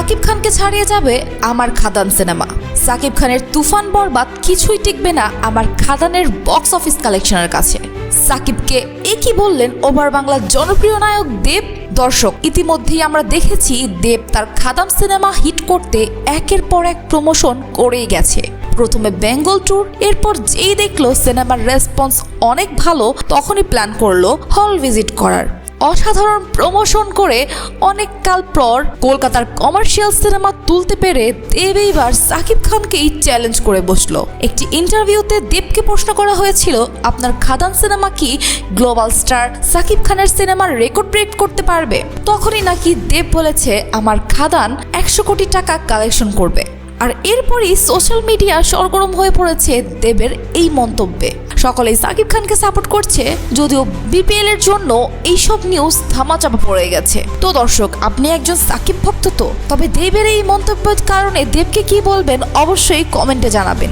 সাকিব খানকে ছাড়িয়ে যাবে আমার খাদান সিনেমা। সাকিব খানের তুফান বরবাদ কিছুই টিকবে না আমার খাদানের বক্স অফিস কালেকশনের কাছে। সাকিবকে একই বললেন ওভার বাংলার জনপ্রিয় নায়ক দেব, দর্শক। ইতিমধ্যেই আমরা দেখেছি দেব তার খাদাম সিনেমা হিট করতে একের পর এক প্রমোশন করেই গেছে। প্রথমে বেঙ্গল ট্যুর এরপর যেই দেখল সিনেমার রেসপন্স অনেক ভালো, তখনই প্ল্যান করল হল ভিজিট করার। অসাধারণ প্রমোশন করে অনেক কাল পর কলকাতার কমার্শিয়াল সিনেমা তুলতে পেরে দেব এইবার সাকিব খানকেই চ্যালেঞ্জ করে বসল। একটি ইন্টারভিউতে দেবকে প্রশ্ন করা হয়েছিল, আপনার খাদান সিনেমা কি গ্লোবাল স্টার সাকিব খানের সিনেমার রেকর্ড ব্রেক করতে পারবে? তখনই নাকি দেব বলেছে, আমার খাদান একশো কোটি টাকা কালেকশন করবে। আর এরপরই সোশ্যাল মিডিয়া সরগরম হয়ে পড়েছে দেবের এই মন্তব্যে। সকলেই সাকিব খানকে সাপোর্ট করছে, যদিও বিপিএল এর জন্য এইসব নিউজ ধামাচাপা পড়ে গেছে। তো দর্শক, আপনি একজন সাকিব ভক্ত তো, তবে দেবের এই মন্তব্যের কারণে দেবকে কি বলবেন অবশ্যই কমেন্টে জানাবেন।